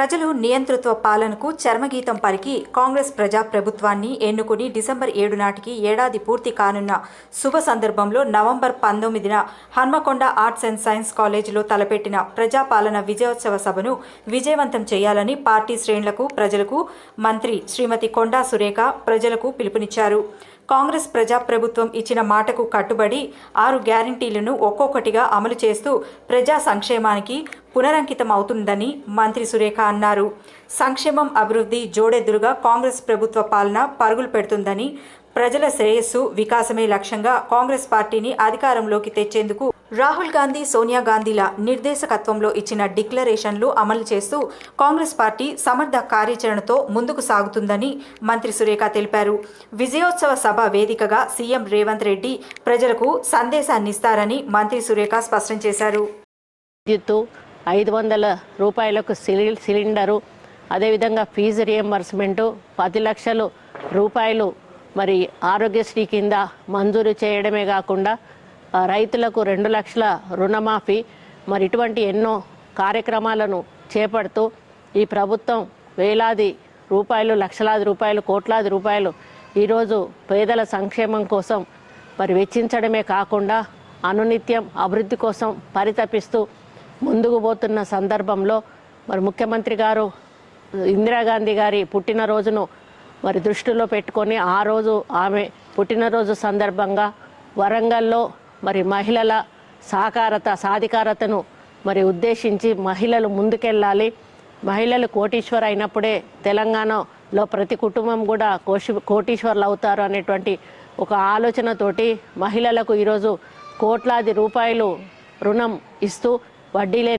ప్రజలు నియంతృత్వ పాలనకు చర్మగీతం పరికి కాంగ్రెస్ ప్రజా ప్రభుత్వాన్ని ఎన్నుకుని డిసెంబర్ ఏడు నాటికి ఏడాది పూర్తి కానున్న శుభ సందర్భంలో నవంబర్ పంతొమ్మిదిన హన్మకొండ ఆర్ట్స్ అండ్ సైన్స్ కాలేజీలో తలపెట్టిన ప్రజాపాలన విజయోత్సవ సభను విజయవంతం చేయాలని పార్టీ శ్రేణులకు ప్రజలకు మంత్రి శ్రీమతి కొండా సురేఖ ప్రజలకు పిలుపునిచ్చారు. కాంగ్రెస్ ప్రజాప్రభుత్వం ఇచ్చిన మాటకు కట్టుబడి ఆరు గ్యారంటీలను ఒక్కొక్కటిగా అమలు చేస్తూ ప్రజా సంక్షేమానికి పునరంకితం అవుతుందని మంత్రి సురేఖ అన్నారు. సంక్షేమం అభివృద్ధి జోడెదురుగా కాంగ్రెస్ ప్రభుత్వ పాలన పరుగులు పెడుతుందని ప్రజల శ్రేయస్సు వికాసమే లక్ష్యంగా కాంగ్రెస్ పార్టీని అధికారంలోకి తెచ్చేందుకు రాహుల్ గాంధీ సోనియా గాంధీల నిర్దేశకత్వంలో ఇచ్చిన డిక్లరేషన్లు అమలు చేస్తూ కాంగ్రెస్ పార్టీ సమర్థ కార్యాచరణతో ముందుకు సాగుతుందని మంత్రి సురేఖ తెలిపారు. విజయోత్సవ సభ వేదికగా సీఎం రేవంత్ రెడ్డి ప్రజలకు సందేశాన్నిస్తారని మంత్రి సురేఖ స్పష్టం చేశారు. విద్యుత్తు ఐదు వందల రూపాయలకు సిలి సిలిండరు అదేవిధంగా ఫీజు రియంబర్స్మెంటు పది లక్షలు రూపాయలు మరి ఆరోగ్యశ్రీ కింద మంజూరు చేయడమే కాకుండా రైతులకు రెండు లక్షల రుణమాఫీ మరి ఇటువంటి ఎన్నో కార్యక్రమాలను చేపడుతూ ఈ ప్రభుత్వం వేలాది రూపాయలు లక్షలాది రూపాయలు కోట్లాది రూపాయలు ఈరోజు పేదల సంక్షేమం కోసం మరి వెచ్చించడమే కాకుండా అనునిత్యం అభివృద్ధి కోసం పరితపిస్తూ ముందుకు పోతున్న సందర్భంలో మరి ముఖ్యమంత్రి గారు ఇందిరాగాంధీ గారి పుట్టినరోజును మరి దృష్టిలో పెట్టుకొని ఆ రోజు ఆమె పుట్టినరోజు సందర్భంగా వరంగల్లో మరి మహిళల సాకారత సాధికారతను మరి ఉద్దేశించి మహిళలు ముందుకెళ్ళాలి. మహిళలు కోటీశ్వర్ అయినప్పుడే తెలంగాణలో ప్రతి కుటుంబం కూడా కోటి కోటీశ్వర్లు అవుతారు అనేటువంటి ఒక ఆలోచనతోటి మహిళలకు ఈరోజు కోట్లాది రూపాయలు రుణం ఇస్తూ వడ్డీ